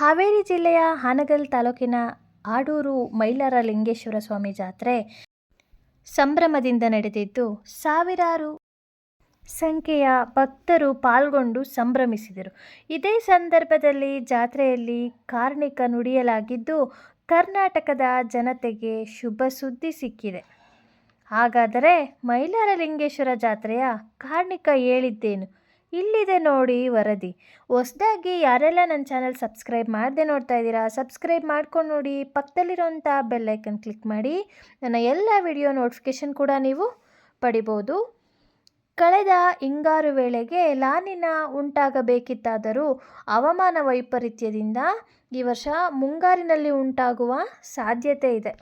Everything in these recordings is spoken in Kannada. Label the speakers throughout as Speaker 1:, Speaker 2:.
Speaker 1: ಹಾವೇರಿ ಜಿಲ್ಲೆಯ ಹಾನಗಲ್ ತಾಲೂಕಿನ ಆಡೂರು ಮೈಲಾರ ಲಿಂಗೇಶ್ವರ ಸ್ವಾಮಿ ಜಾತ್ರೆ ಸಂಭ್ರಮದಿಂದ ನಡೆದಿದ್ದು, ಸಾವಿರಾರು ಸಂಖ್ಯೆಯ ಭಕ್ತರು ಪಾಲ್ಗೊಂಡು ಸಂಭ್ರಮಿಸಿದರು. ಇದೇ ಸಂದರ್ಭದಲ್ಲಿ ಜಾತ್ರೆಯಲ್ಲಿ ಕಾರ್ಣಿಕ ನುಡಿಯಲಾಗಿದ್ದು, ಕರ್ನಾಟಕದ ಜನತೆಗೆ ಶುಭ ಸುದ್ದಿ ಸಿಕ್ಕಿದೆ. ಹಾಗಾದರೆ ಮೈಲಾರ ಲಿಂಗೇಶ್ವರ ಜಾತ್ರೆಯ ಕಾರ್ಣಿಕ ಹೇಳಿದ್ದೇನು? ಇಲ್ಲಿದೆ ನೋಡಿ ವರದಿ. ಹೊಸ್ದಾಗಿ ಯಾರೆಲ್ಲ ನನ್ನ ಚಾನಲ್ ಸಬ್ಸ್ಕ್ರೈಬ್ ಮಾಡದೆ ನೋಡ್ತಾ ಇದ್ದೀರಾ, ಸಬ್ಸ್ಕ್ರೈಬ್ ಮಾಡ್ಕೊಂಡು ನೋಡಿ. ಪಕ್ಕದಲ್ಲಿರೋಂಥ ಬೆಲ್ಲೈಕನ್ ಕ್ಲಿಕ್ ಮಾಡಿ. ನನ್ನ ಎಲ್ಲ ವಿಡಿಯೋ ನೋಟಿಫಿಕೇಷನ್ ಕೂಡ ನೀವು ಪಡಿಬೋದು. ಕಳೆದ ಹಿಂಗಾರು ವೇಳೆಗೆ ಲಾನಿನ ಉಂಟಾಗಬೇಕಿತ್ತಾದರೂ ಹವಾಮಾನ ವೈಪರೀತ್ಯದಿಂದ ಈ ವರ್ಷ ಮುಂಗಾರಿನಲ್ಲಿ ಉಂಟಾಗುವ ಸಾಧ್ಯತೆ ಇದೆ.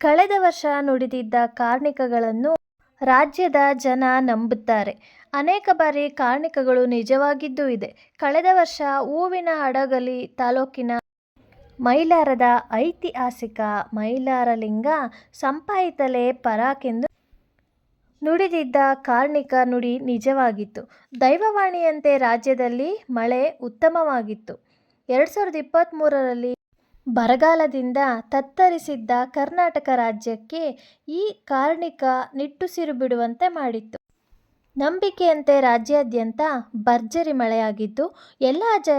Speaker 1: ಕಳೆದ ವರ್ಷ ನುಡಿದಿದ್ದ ಕಾರ್ಣಿಕಗಳನ್ನು ರಾಜ್ಯದ ಜನ ನಂಬುತ್ತಾರೆ. ಅನೇಕ ಬಾರಿ ಕಾರ್ಣಿಕಗಳು ನಿಜವಾಗಿದ್ದೂ ಇದೆ. ಕಳೆದ ವರ್ಷ ಹೂವಿನ ಹಡಗಲಿ ತಾಲೂಕಿನ ಮೈಲಾರದ ಐತಿಹಾಸಿಕ ಮೈಲಾರಲಿಂಗ ಸಂಪಾಯಿತಲೆ ಪರಾಕೆಂದು ನುಡಿದಿದ್ದ ಕಾರ್ಣಿಕ ನುಡಿ ನಿಜವಾಗಿತ್ತು. ದೈವವಾಣಿಯಂತೆ ರಾಜ್ಯದಲ್ಲಿ ಮಳೆ ಉತ್ತಮವಾಗಿತ್ತು. ಎರಡು ಸಾವಿರದ ಇಪ್ಪತ್ತ್ಮೂರರಲ್ಲಿ ಬರಗಾಲದಿಂದ ತತ್ತರಿಸಿದ್ದ ಕರ್ನಾಟಕ ರಾಜ್ಯಕ್ಕೆ ಈ ಕಾರ್ಣಿಕ ನಿಟ್ಟುಸಿರು ಬಿಡುವಂತೆ ಮಾಡಿತ್ತು. ನಂಬಿಕೆಯಂತೆ ರಾಜ್ಯಾದ್ಯಂತ ಭರ್ಜರಿ ಮಳೆಯಾಗಿದ್ದು, ಎಲ್ಲ ಜ,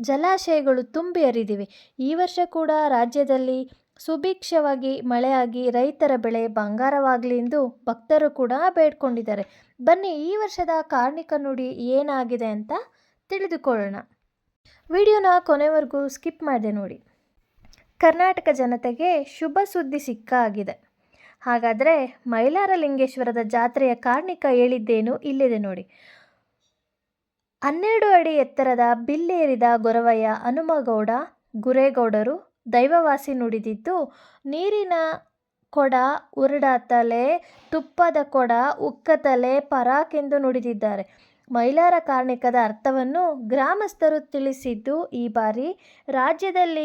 Speaker 1: ಜಲಾಶಯಗಳು ತುಂಬಿ ಹರಿದಿವೆ. ಈ ವರ್ಷ ಕೂಡ ರಾಜ್ಯದಲ್ಲಿ ಸುಭಿಕ್ಷವಾಗಿ ಮಳೆಯಾಗಿ ರೈತರ ಬೆಳೆ ಬಂಗಾರವಾಗಲಿ ಎಂದು ಭಕ್ತರು ಕೂಡ ಬೇಡ್ಕೊಂಡಿದ್ದಾರೆ. ಬನ್ನಿ, ಈ ವರ್ಷದ ಕಾರ್ಣಿಕ ನುಡಿ ಏನಾಗಿದೆ ಅಂತ ತಿಳಿದುಕೊಳ್ಳೋಣ. ವಿಡಿಯೋನ ಕೊನೆವರೆಗೂ ಸ್ಕಿಪ್ ಮಾಡಿದೆ ನೋಡಿ. ಕರ್ನಾಟಕ ಜನತೆಗೆ ಶುಭ ಸುದ್ದಿ ಸಿಕ್ಕ ಆಗಿದೆ ಹಾಗಾದರೆ ಮೈಲಾರ ಲಿಂಗೇಶ್ವರದ ಜಾತ್ರೆಯ ಕಾರ್ಣಿಕ ಹೇಳಿದ್ದೇನು ಇಲ್ಲಿದೆ ನೋಡಿ. ಹನ್ನೆರಡು ಅಡಿ ಎತ್ತರದ ಬಿಲ್ಲೇರಿದ ಗೊರವಯ್ಯ ಹನುಮಗೌಡ, ಗುರೇಗೌಡರು ದೈವವಾಸಿ ನುಡಿದಿದ್ದು, ನೀರಿನ ಕೊಡ ಉರುಡಾತಲೆ ತುಪ್ಪದ ಕೊಡ ಉಕ್ಕತಲೆ ಪರಾಕೆಂದು ನುಡಿದಿದ್ದಾರೆ. ಮೈಲಾರ ಕಾರ್ಣಿಕದ ಅರ್ಥವನ್ನು ಗ್ರಾಮಸ್ಥರು ತಿಳಿಸಿದ್ದು ಈ ಬಾರಿ ರಾಜ್ಯದಲ್ಲಿ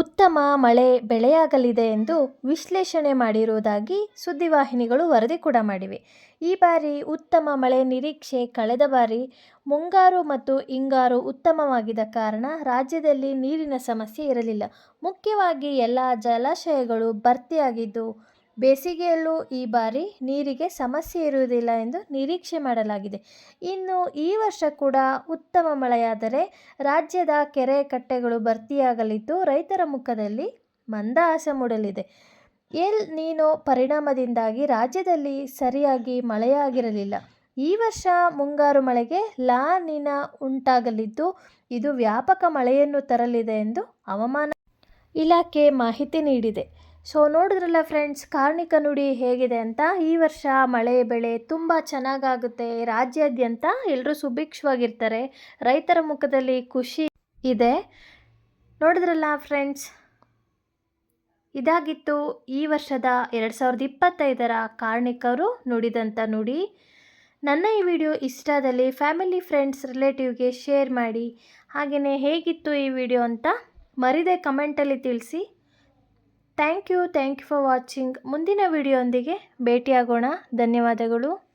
Speaker 1: ಉತ್ತಮ ಮಳೆ ಬೆಳೆಯಾಗಲಿದೆ ಎಂದು ವಿಶ್ಲೇಷಣೆ ಮಾಡಿರುವುದಾಗಿ ಸುದ್ದಿವಾಹಿನಿಗಳು ವರದಿ ಕೂಡ ಮಾಡಿವೆ. ಈ ಬಾರಿ ಉತ್ತಮ ಮಳೆ ನಿರೀಕ್ಷೆ ಕಳೆದ ಬಾರಿ ಮುಂಗಾರು ಮತ್ತು ಹಿಂಗಾರು ಉತ್ತಮವಾಗಿದ್ದ ಕಾರಣ ರಾಜ್ಯದಲ್ಲಿ ನೀರಿನ ಸಮಸ್ಯೆ ಇರಲಿಲ್ಲ. ಮುಖ್ಯವಾಗಿ ಎಲ್ಲ ಜಲಾಶಯಗಳು ಭರ್ತಿಯಾಗಿದ್ದು ಬೇಸಿಗೆಯಲ್ಲೂ ಈ ಬಾರಿ ನೀರಿಗೆ ಸಮಸ್ಯೆ ಇರುವುದಿಲ್ಲ ಎಂದು ನಿರೀಕ್ಷೆ ಮಾಡಲಾಗಿದೆ. ಇನ್ನು ಈ ವರ್ಷ ಕೂಡ ಉತ್ತಮ ಮಳೆಯಾದರೆ ರಾಜ್ಯದ ಕೆರೆ ಕಟ್ಟೆಗಳು ಭರ್ತಿಯಾಗಲಿದ್ದು ರೈತರ ಮುಖದಲ್ಲಿ ಮಂದಹಾಸ ಮೂಡಲಿದೆ. ಎಲ್ ನೀನು ಪರಿಣಾಮದಿಂದಾಗಿ ರಾಜ್ಯದಲ್ಲಿ ಸರಿಯಾಗಿ ಮಳೆಯಾಗಿರಲಿಲ್ಲ. ಈ ವರ್ಷ ಮುಂಗಾರು ಮಳೆಗೆ ಲಾ ನಿನ ಉಂಟಾಗಲಿದ್ದು ಇದು ವ್ಯಾಪಕ ಮಳೆಯನ್ನು ತರಲಿದೆ ಎಂದು ಹವಾಮಾನ ಇಲಾಖೆ ಮಾಹಿತಿ ನೀಡಿದೆ. ಸೊ ನೋಡಿದ್ರಲ್ಲ ಫ್ರೆಂಡ್ಸ್ ಕಾರ್ಣಿಕ ನುಡಿ ಹೇಗಿದೆ ಅಂತ? ಈ ವರ್ಷ ಮಳೆ, ಬೆಳೆ ತುಂಬ ಚೆನ್ನಾಗಾಗುತ್ತೆ. ರಾಜ್ಯಾದ್ಯಂತ ಎಲ್ಲರೂ ಸುಭಿಕ್ಷವಾಗಿರ್ತಾರೆ. ರೈತರ ಮುಖದಲ್ಲಿ ಖುಷಿ ಇದೆ. ನೋಡಿದ್ರಲ್ಲ ಫ್ರೆಂಡ್ಸ್ ಇದಾಗಿತ್ತು ಈ ವರ್ಷದ ಎರಡು ಸಾವಿರದ ಇಪ್ಪತ್ತೈದರ ಕಾರ್ಣಿಕರು ನುಡಿದಂಥ ನುಡಿ. ನನ್ನ ಈ ವಿಡಿಯೋ ಇಷ್ಟದಲ್ಲಿ ಫ್ಯಾಮಿಲಿ ಫ್ರೆಂಡ್ಸ್ ರಿಲೇಟಿವ್ಗೆ ಶೇರ್ ಮಾಡಿ. ಹಾಗೆಯೇ ಹೇಗಿತ್ತು ಈ ವಿಡಿಯೋ ಅಂತ ಮರಿದೆ ಕಮೆಂಟಲ್ಲಿ ತಿಳಿಸಿ. Thank you thank you for watching ಮುಂದಿನ ವಿಡಿಯೋಂದಿಗೆ ಭೇಟಿಯಾಗೋಣ. ಧನ್ಯವಾದಗಳು.